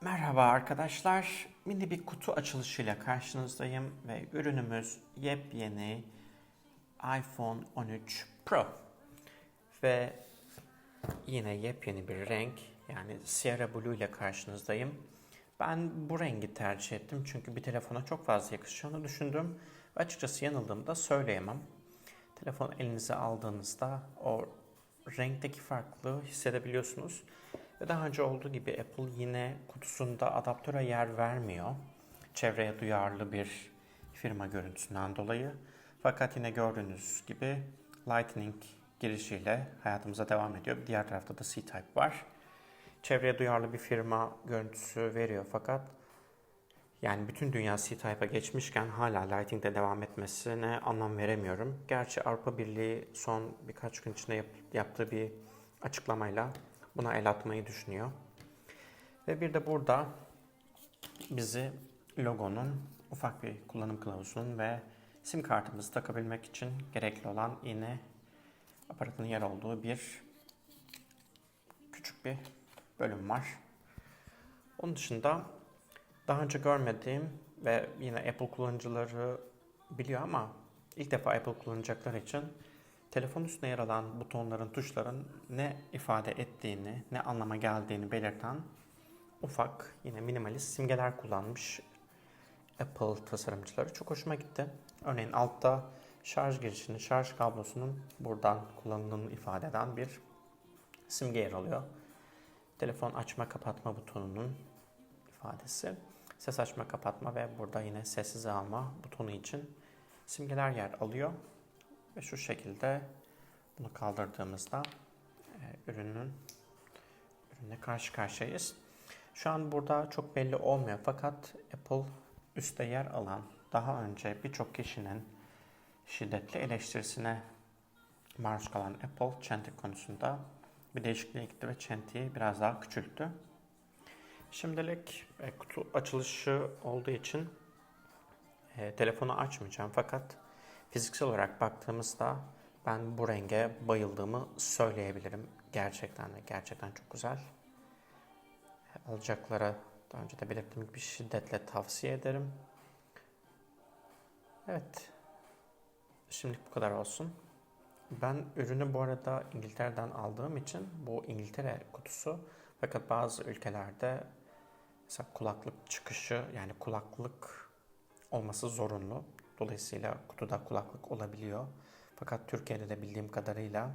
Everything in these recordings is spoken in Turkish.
Merhaba arkadaşlar. Mini bir kutu açılışıyla karşınızdayım ve ürünümüz yepyeni iPhone 13 Pro. Ve yine yepyeni bir renk yani Sierra Blue ile karşınızdayım. Ben bu rengi tercih ettim çünkü bir telefona çok fazla yakışacağını düşündüm. Ve açıkçası yanıldığımı da söyleyemem. Telefon elinize aldığınızda o renkteki farklılığı hissedebiliyorsunuz. Ve daha önce olduğu gibi Apple yine kutusunda adaptöre yer vermiyor. Çevreye duyarlı bir firma görüntüsünden dolayı. Fakat yine gördüğünüz gibi Lightning girişiyle hayatımıza devam ediyor. Diğer tarafta da C-Type var. Çevreye duyarlı bir firma görüntüsü veriyor fakat yani bütün dünya C-Type'a geçmişken hala Lightning'de devam etmesine anlam veremiyorum. Gerçi Avrupa Birliği son birkaç gün içinde yap- yaptığı bir açıklamayla buna el atmayı düşünüyor. Ve bir de burada bizi logonun ufak bir kullanım kılavuzunun ve sim kartımızı takabilmek için gerekli olan iğne aparatının yer olduğu bir küçük bir bölüm var. Onun dışında daha önce görmediğim ve yine Apple kullanıcıları biliyor ama ilk defa Apple kullanacaklar için telefon üstüne yer alan butonların, tuşların ne ifade ettiğini, ne anlama geldiğini belirten ufak yine minimalist simgeler kullanmış Apple tasarımcıları. Çok hoşuma gitti. Örneğin altta şarj girişinin, şarj kablosunun buradan kullanıldığını ifade eden bir simge yer alıyor. Telefon açma kapatma butonunun ifadesi. Ses açma kapatma ve burada yine sessiz alma butonu için simgeler yer alıyor. Ve şu şekilde bunu kaldırdığımızda e, ürünün ürünle karşı karşıyayız. Şu an burada çok belli olmuyor fakat Apple üstte yer alan daha önce birçok kişinin şiddetli eleştirisine maruz kalan Apple çentik konusunda bir değişikliğe gitti ve çentiği biraz daha küçülttü. Şimdilik e, kutu açılışı olduğu için e, telefonu açmayacağım fakat fiziksel olarak baktığımızda ben bu renge bayıldığımı söyleyebilirim. Gerçekten de gerçekten çok güzel. Alacaklara daha önce de belirttiğim gibi şiddetle tavsiye ederim. Evet. Şimdilik bu kadar olsun. Ben ürünü bu arada İngiltere'den aldığım için bu İngiltere kutusu fakat bazı ülkelerde mesela kulaklık çıkışı yani kulaklık olması zorunlu. Dolayısıyla kutuda kulaklık olabiliyor. Fakat Türkiye'de de bildiğim kadarıyla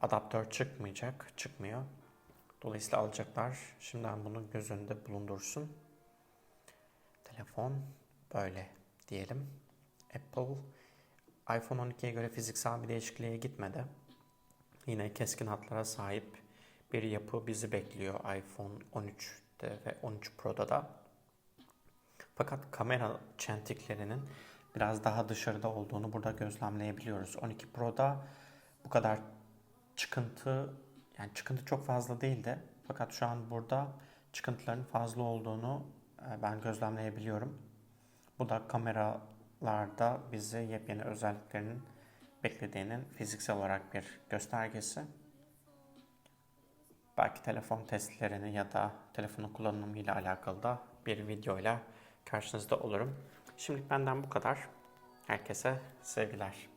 adaptör çıkmayacak, çıkmıyor. Dolayısıyla alacaklar şimdiden bunu göz önünde bulundursun. Telefon böyle diyelim. Apple iPhone 12'ye göre fiziksel bir değişikliğe gitmedi. Yine keskin hatlara sahip bir yapı bizi bekliyor iPhone 13'te ve 13 Pro'da da. Fakat kamera çentiklerinin biraz daha dışarıda olduğunu burada gözlemleyebiliyoruz. 12 Pro'da bu kadar çıkıntı yani çıkıntı çok fazla değildi. Fakat şu an burada çıkıntıların fazla olduğunu e, ben gözlemleyebiliyorum. Bu da kameralarda bizi yepyeni özelliklerinin beklediğinin fiziksel olarak bir göstergesi. Belki telefon testlerini ya da telefonun kullanımıyla alakalı da bir videoyla karşınızda olurum. Şimdilik benden bu kadar. Herkese sevgiler.